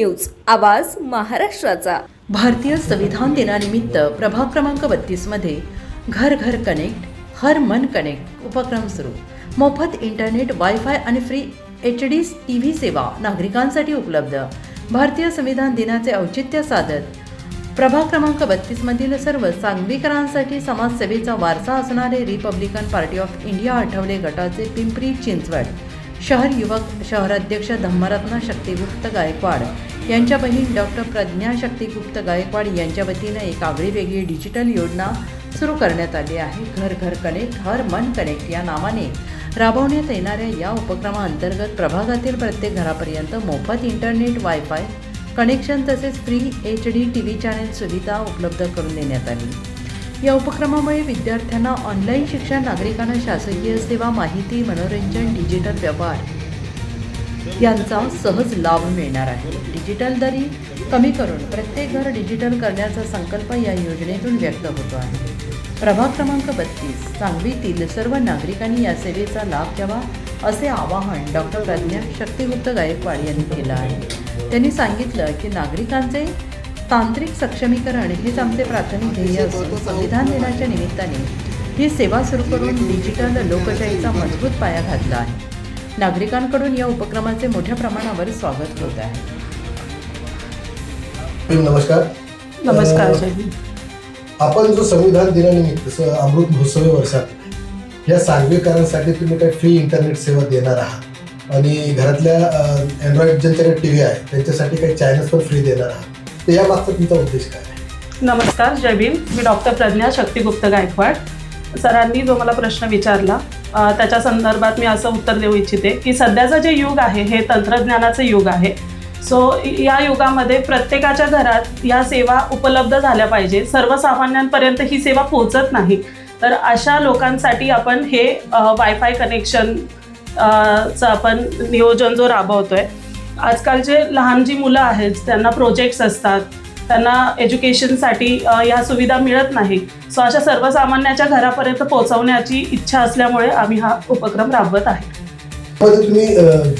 News. आवाज महाराष्ट्राचा. भारतीय संविधान दिनानिमित्त प्रभाग क्रमांक बत्तीसमध्ये घर घर कनेक्ट हर मन कनेक्ट उपक्रम सुरू. मोफत इंटरनेट वायफाय आणि free H D T V सेवा नागरिकांसाठी उपलब्ध. भारतीय संविधान दिनाचे औचित्य साधत प्रभाग क्रमांक बत्तीसमधील सर्व सांगवीकरांसाठी समाजसेवेचा वारसा असणारे Republican Party of India Athawale गटाचे पिंपरी चिंचवड. शहर युवक शहराध्यक्ष धम्मरत्न शक्तिगुप्त गायकवाड यांच्या बहीण डॉक्टर प्रज्ञा शक्तिगुप्त गायकवाड यांच्या वतीनं एक आगळीवेगळी डिजिटल योजना सुरू करण्यात आली आहे. घर घर कनेक्ट हर मन कनेक्ट या नावाने राबवण्यात येणाऱ्या या उपक्रमाअंतर्गत प्रभागातील प्रत्येक घरापर्यंत मोफत इंटरनेट वायफाय कनेक्शन तसेच free H D T V channel सुविधा उपलब्ध करून देण्यात आली. या उपक्रमामुळे विद्यार्थ्यांना ऑनलाईन शिक्षण नागरिकांना शासकीय सेवा माहिती मनोरंजन डिजिटल व्यवहार यांचा सहज लाभ मिळणार आहे. डिजिटल दरी कमी करून प्रत्येक घर डिजिटल करण्याचा संकल्प या योजनेतून व्यक्त होतो आहे. प्रभाग क्रमांक बत्तीस सांगवीतील सर्व नागरिकांनी या सेवेचा लाभ घ्यावा असे आवाहन डॉक्टर प्रज्ञा शक्तिगुप्त गायकवाड यांनी केलं आहे. त्यांनी सांगितलं की नागरिकांचे तांत्रिक सक्षमीकरण हेच आमचे प्राथमिक ध्येय असून संविधान दिनाच्या निमित्ताने ही सेवा सुरू करून डिजिटल लोकशाहीचा मजबूत पाया घातला आहे. नागरिकांकडून या उपक्रमाचे मोठ्या प्रमाणावर स्वागत होत आहे. नमस्कार. नमस्कार अ, जय हिंद. आपण जो संविधान दिनानिमित्त अमृत महोत्सवी वर्षात या सांगवीकरांसाठी तुम्ही काही फ्री इंटरनेट सेवा देणार आहात. आणि घरातल्या अँड्रॉइड ज्यांच्याकडे टी व्ही आहे त्यांच्यासाठी काही चॅनल्स पण फ्री देणार आहात. तर तुमचा उद्देश काय? आहे नमस्कार जय भीम. मी डॉक्टर प्रज्ञा शक्तिगुप्त गायकवाड. सरांनी जो मला प्रश्न विचारला त्याच्या संदर्भात मी असं उत्तर देऊ इच्छिते की सध्याचं जे युग आहे हे तंत्रज्ञानाचं युग आहे. सो या युगामध्ये प्रत्येकाच्या घरात या सेवा उपलब्ध झाल्या पाहिजे सर्वसामान्यांपर्यंत ही सेवा पोहोचत नाही. तर अशा लोकांसाठी आपण हे वायफाय कनेक्शन चं आपण नियोजन जो राबवतोय आजकालचे लहान जी मुलं आहेत त्यांना प्रोजेक्ट्स असतात त्यांना एज्युकेशनसाठी ह्या सुविधा मिळत नाही सो अशा सर्वसामान्याच्या घरापर्यंत पोहोचवण्याची इच्छा असल्यामुळे आम्ही हा उपक्रम राबवत आहे. तुम्ही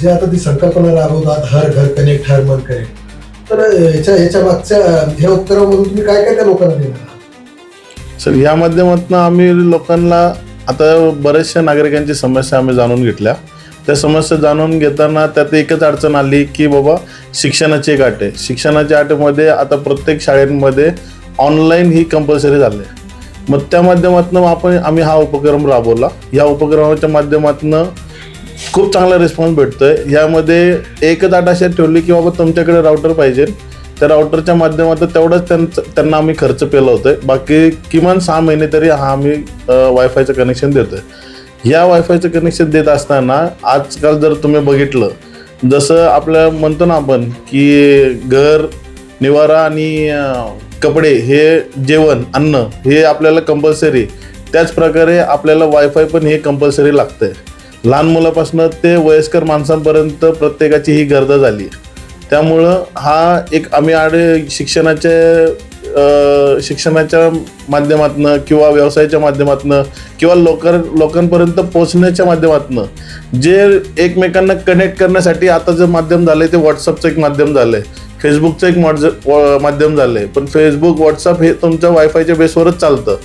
जे आता ती संकल्पना राबवतात हर घर कनेक्ट हर मन कनेक्ट तर याच्या याच्या मागच्या ह्या उपक्रमामधून तुम्ही काय काय त्या लोकांना देणार सर या माध्यमातून आम्ही लोकांना आता बऱ्याचशा नागरिकांची समस्या आम्ही जाणून घेतल्या. त्या समस्या जाणून घेताना त्यात एकच अडचण आली की बाबा शिक्षणाची एक अट आहे. शिक्षणाच्या अटीमध्ये आता प्रत्येक शाळेमध्ये ऑनलाईन ही कंपल्सरी झाली आहे. मग त्या माध्यमातून आपण आम्ही हा उपक्रम राबवला. या उपक्रमाच्या माध्यमातून खूप चांगला रिस्पॉन्स भेटतो आहे यामध्ये एकच अट अशी ठेवली की बाबा तुमच्याकडे राउटर पाहिजे. त्या राउटरच्या माध्यमातून तेवढंच त्यांचं त्यांना आम्ही खर्च केला होतोय. बाकी किमान सहा महिने तरी हा आम्ही वायफायचं कनेक्शन देतो आहे या वायफायचं कनेक्शन देत असताना आजकाल जर तुम्ही बघितलं जसं आपलं म्हणतो ना आपण की घर निवारा आणि कपडे हे जेवण अन्न हे आपल्याला कंपल्सरी त्याच प्रकारे आपल्याला वायफाय पण हे कंपल्सरी लागतं आहे लहान मुलापासून ते वयस्कर माणसांपर्यंत प्रत्येकाची ही गरजा झाली त्यामुळं हा एक आम्ही आडे शिक्षणाच्या शिक्षणाच्या माध्यमातनं किंवा व्यवसायाच्या माध्यमातनं किंवा लोकर लोकांपर्यंत पोहोचण्याच्या माध्यमातनं जे एकमेकांना कनेक्ट करण्यासाठी आता जे माध्यम झालं आहे ते व्हॉट्सअपचं एक माध्यम झालं आहे फेसबुकचं एक मॉडज- व- माध्यम झालं आहे पण फेसबुक व्हॉट्सअप हे तुमच्या वायफायच्या बेसवरच चालतं.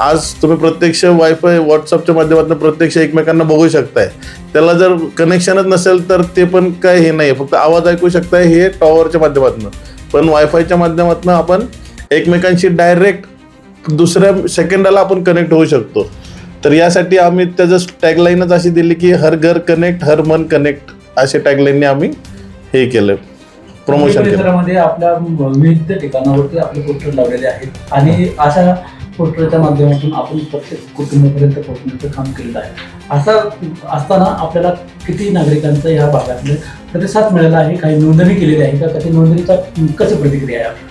आज तुम्ही प्रत्यक्ष वायफाय व्हॉट्सअपच्या माध्यमातून प्रत्यक्ष एकमेकांना बघू शकताय. त्याला जर कनेक्शनच नसेल तर ते पण काय हे नाही फक्त आवाज ऐकू शकताय हे टॉवरच्या माध्यमातून. पण वायफायच्या माध्यमातून आपण एकमेकांशी डायरेक्ट दुसऱ्या सेकंडाला आपण कनेक्ट होऊ शकतो. तर यासाठी आम्ही त्याचं टॅगलाईनच अशी दिली की हर घर कनेक्ट हर मन कनेक्ट असे टॅगलाईनने आम्ही हे केलं. प्रमोशन केलं. आपल्या विविध ठिकाणावरती आपले पोस्टर लावलेले आहेत. आणि अशा पोस्टरच्या माध्यमातून आपण प्रत्येक कुटुंबापर्यंत पोहोचण्याचं काम केलेलं आहे. असं असताना आपल्याला किती नागरिकांचा या भागातले प्रतिसाद मिळाला आहे? काही नोंदणी केलेली आहे का? कधी नोंदणीचा कशी प्रतिक्रिया आहे?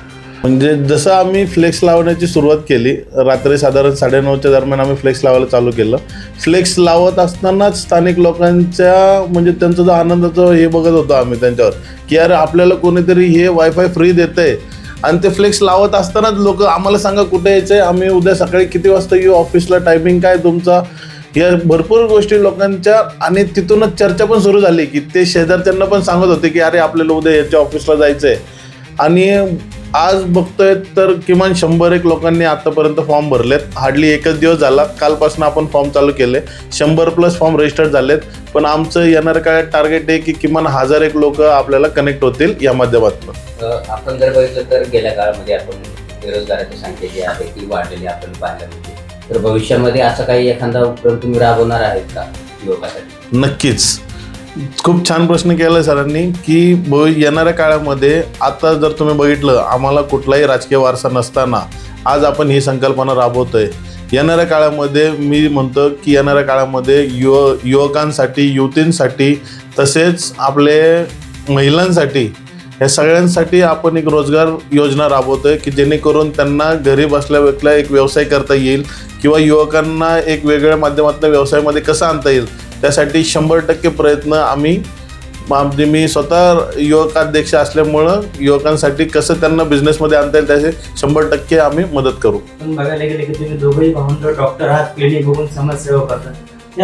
म्हणजे जसं आम्ही फ्लेक्स लावण्याची सुरुवात केली रात्री साधारण साडेनऊच्या दरम्यान आम्ही फ्लेक्स लावायला चालू केलं. फ्लेक्स लावत असतानाच स्थानिक लोकांच्या म्हणजे त्यांचा जो आनंदाचं हे बघत होतो आम्ही त्यांच्यावर की यार आपल्याला कोणीतरी हे वायफाय फ्री देतंय. आणि ते फ्लेक्स लावत असतानाच लोक आम्हाला सांगा कुठे यायचंय? आम्ही उद्या सकाळी किती वाजता येऊ? ऑफिसला टायमिंग काय तुमचा? या भरपूर गोष्टी लोकांच्या आणि तिथूनच चर्चा पण सुरू झाली की ते शेजारच्यांना पण सांगत होते की अरे आपल्याला उद्या याच्या ऑफिसला जायचं आहे आणि आज बघतोय तर किमान शंभर एक लोकांनी आतापर्यंत फॉर्म भरलेत. हार्डली एकच दिवस झाला. कालपासून आपण फॉर्म चालू केले. शंभर प्लस फॉर्म रजिस्टर्ड झालेत. पण आमचं येणाऱ्या काळात टार्गेट आहे की किमान हजार एक लोक आपल्याला कनेक्ट होतील या माध्यमातून. आपण जर बघितलं तर गेल्या काळामध्ये आपण बेरोजगाराची संख्या जी आहे ती वाढलेली आपण पाहायला मिळते तर भविष्यामध्ये असं काही एखादा उपक्रम तुम्ही राबवणार आहेत का युवकासाठी? नक्कीच. खूप छान प्रश्न केला सरांनी की ब येणाऱ्या काळामध्ये आता जर तुम्ही बघितलं आम्हाला कुठलाही राजकीय वारसा नसताना आज आपण ही संकल्पना राबवतोय. येणाऱ्या काळामध्ये मी म्हणतो की येणाऱ्या काळामध्ये युव युवकांसाठी युवतींसाठी तसेच आपले महिलांसाठी या सगळ्यांसाठी आपण एक रोजगार योजना राबवतोय की जेणेकरून त्यांना घरी बसल्या बसल्या एक व्यवसाय करता येईल किंवा युवकांना एक वेगळ्या माध्यमातून व्यवसायामध्ये कसं आणता येईल. त्यासाठी शंभर टक्के प्रयत्न आम्ही म्हणजे मी स्वतः युवकाध्यक्ष असल्यामुळं युवकांसाठी कसं त्यांना बिझनेसमध्ये आणता येईल त्याचे शंभर टक्के आम्ही मदत करू. पण बघायला गेले की तुम्ही दोघंही भावंड डॉक्टर आहात क्लिनिक बघून समाजसेवा करतात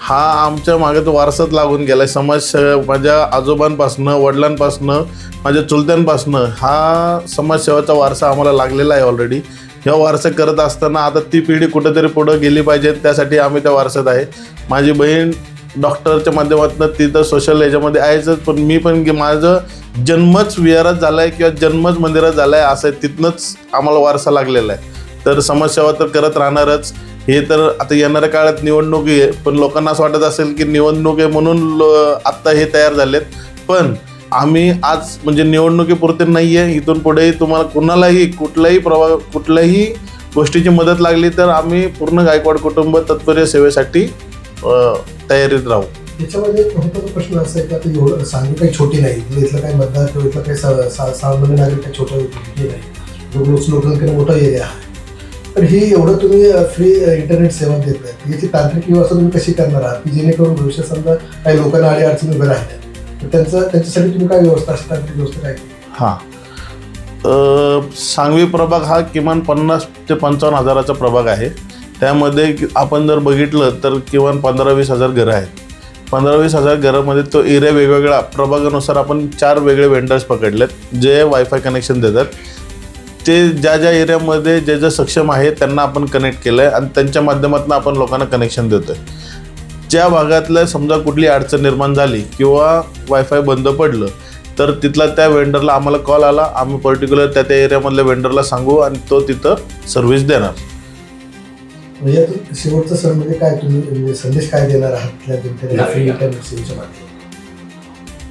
हा आमच्या मागे तो वारसाच लागून गेला आहे समाज माझ्या आजोबांपासनं वडिलांपासनं माझ्या चुलत्यांपासनं हा समाजसेवाचा वारसा आम्हाला लागलेला आहे ऑलरेडी ह्या वारसा करत असताना आता ती पिढी कुठेतरी पुढं गेली पाहिजे त्यासाठी आम्ही त्या वारसात आहे. माझी बहीण डॉक्टरच्या माध्यमातून ती तर सोशल याच्यामध्ये आहेच पण मी पण माझं जन्मच विहारात झाला आहे किंवा जन्मच मंदिरात झाला आहे असं आहे तिथनंच आम्हाला वारसा लागलेला आहे. तर समाजसेवा तर करत राहणारच. हे तर आता येणाऱ्या काळात निवडणूक आहे पण लोकांना असं वाटत असेल की निवडणूक आहे म्हणून लो- आत्ता हे तयार झालेत. पण आम्ही आज म्हणजे निवडणुकीपुरते नाही आहे इथून पुढेही तुम्हाला कुणालाही कुठल्याही प्रभाव कुठल्याही गोष्टीची मदत लागली तर आम्ही पूर्ण गायकवाड कुटुंब तत्पर्य सेवेसाठी तयारीत राहू. त्याच्यामध्ये एक महत्त्वाचा प्रश्न असा आहे की आता एवढं सांगली काही छोटी नाही. म्हणजे इथलं काही मतदार किंवा इथलं काही सा- सा- सामान्य नागरिक काही छोटं नाही. लोक लोकसंख्येने मोठा एरिया आहे. तर ही एवढं तुम्ही फ्री इंटरनेट सेवा देत नाही. याची तांत्रिक व्यवस्था तुम्ही कशी करणार आहात? की जेणेकरून भविष्यात समजा काही लोकांना अडी अडचणी उभ्या राहिल्या. त्यांचं त्यांच्यासाठी तुम्ही काय व्यवस्था अशी ती व्यवस्था काय? हां. अ, सांगवी प्रभाग हा किमान पन्नास ते पंचावन्न हजाराचा प्रभाग आहे. त्यामध्ये कि- आपण जर बघितलं तर किमान पंधरा वीस हजार घरं आहेत. पंधरा वीस हजार घरामध्ये तो एरिया वेगवेगळा प्रभागानुसार आपण चार वेगळे वेंडर्स पकडलेत जे वायफाय कनेक्शन देतात. ते ज्या ज्या एरियामध्ये जे जे सक्षम आहे त्यांना आपण कनेक्ट केलं आहे आणि त्यांच्या माध्यमातून आपण लोकांना कनेक्शन देतो आहे ज्या भागातलं समजा कुठली अडचण निर्माण झाली किंवा वायफाय बंद पडलं तर तिथला त्या वेंडरला आम्हाला कॉल आला. आम्ही पर्टिक्युलर त्या त्या एरियामधल्या वेंडरला सांगू आणि तो तिथं सर्व्हिस देणार. म्हणजे शेवटचं सर म्हणजे काय तुम्ही म्हणजे संदेश काय देणार आहात माध्यमातून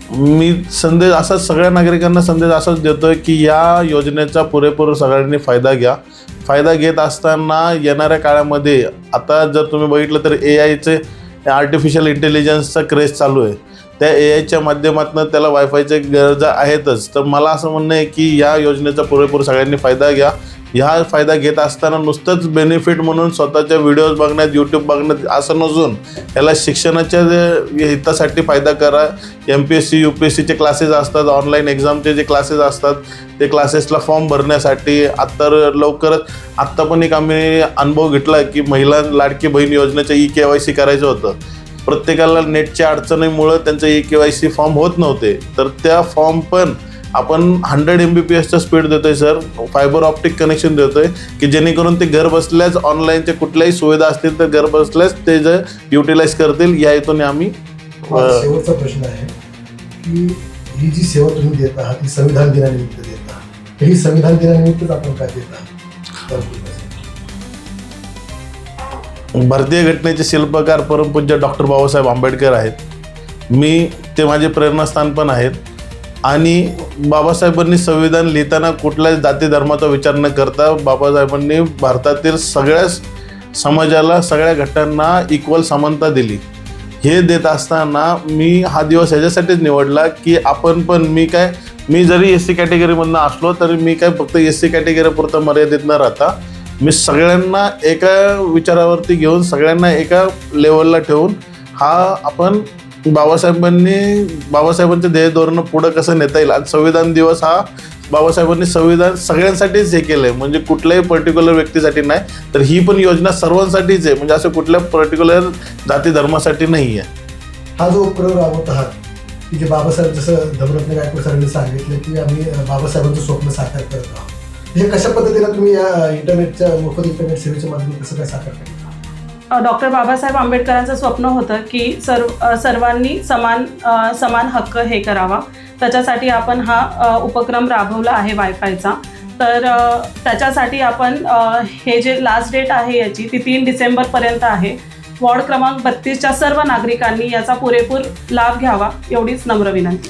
मी संदेश असाच सगळ्या नागरिकांना संदेश असाच देतोय की या योजनेचा पुरेपूर सगळ्यांनी फायदा घ्या. फायदा घेत असताना येणाऱ्या काळामध्ये आता जर तुम्ही बघितलं तर ए आयचे आर्टिफिशियल इंटेलिजन्सचा क्रेज चालू आहे. त्या ए आयच्या माध्यमातून त्याला वायफायच्या गरजा आहेतच. तर मला असं म्हणणं आहे की या योजनेचा पुरेपूर सगळ्यांनी फायदा घ्या. ह्या फायदा घेत असताना नुसतंच बेनिफिट म्हणून स्वतःच्या व्हिडिओज बघण्यात यूट्यूब बघण्यात असं नसून याला शिक्षणाच्या हितासाठी फायदा करा. M P S C U P S सीचे क्लासेस असतात ऑनलाईन एक्झामचे जे क्लासेस असतात ते क्लासेसला फॉर्म भरण्यासाठी. आत्ता लवकरच आत्ता पण एक आम्ही अनुभव घेतला की महिला लाडकी बहीण योजनेचं ई के वाय सी करायचं होतं. प्रत्येकाला नेटच्या अडचणीमुळं त्यांचं E K Y C form होत नव्हते. तर त्या फॉर्म पण आपण हंड्रेड एम बी पी एसचं स्पीड देतोय सर फायबर ऑप्टिक कनेक्शन देतोय की जेणेकरून ते घर बसल्याच ऑनलाईनच्या कुठल्याही सुविधा असतील तर घर बसल्याच ते जे युटिलाइज करतील या हेतूने आम्ही शेवटचा प्रश्न आहे की ही जी सेवा तुम्ही देत आहात ही संविधान दिनानिमित्त देत आहात. ही संविधान दिनानिमित्तच आपण काय देत आहात. भारतीय घटनेचे शिल्पकार परमपूज्य डॉक्टर बाबासाहेब आंबेडकर आहेत. मी ते माझे प्रेरणास्थान पण आहेत. आणि बाबासाहेबांनी संविधान लिहिताना कुठल्याच जाती धर्माचा विचार न करता बाबासाहेबांनी भारतातील सगळ्या समाजाला सगळ्या गटांना इक्वल समानता दिली. हे देत असताना मी हा दिवस ह्याच्यासाठीच निवडला की आपण पण मी काय मी जरी एस सी कॅटेगरीमधनं असलो तरी मी काय फक्त एस सी कॅटेगरीपुरतं मर्यादित न राहता मी सगळ्यांना एका विचारावरती घेऊन सगळ्यांना एका लेवलला ठेवून हा आपण बाबासाहेबांनी बाबासाहेबांचे ध्येय धोरणं पुढं कसं नेता येईल? आणि संविधान दिवस हा बाबासाहेबांनी संविधान सगळ्यांसाठीच हे केलंय. म्हणजे कुठल्याही पर्टिक्युलर व्यक्तीसाठी नाही तर ही पण योजना सर्वांसाठीच आहे. म्हणजे असं कुठल्या पर्टिक्युलर जाती धर्मासाठी नाही आहे. हा जो उपक्रम राबवत आहात की जे बाबासाहेब जसं धमरत्न गायकवाड सरांनी सांगितलं की आम्ही बाबासाहेबांचं स्वप्न साकार करत आहोत. हे कशा पद्धतीनं तुम्ही या इंटरनेटच्या मोफत इंटरनेट सेवेच्या माध्यमातून कसं काय साकार करता डॉक्टर बाबासाहेब आंबेडकरांचं स्वप्न होतं की सर्व सर्वांनी समान समान हक्क हे करावा. त्याच्यासाठी आपण हा उपक्रम राबवला आहे वायफायचा. तर त्याच्यासाठी आपण हे जे लास्ट डेट आहे याची ती तीन डिसेंबरपर्यंत आहे. वॉर्ड क्रमांक बत्तीसच्या सर्व नागरिकांनी याचा पुरेपूर लाभ घ्यावा एवढीच नम्र विनंती.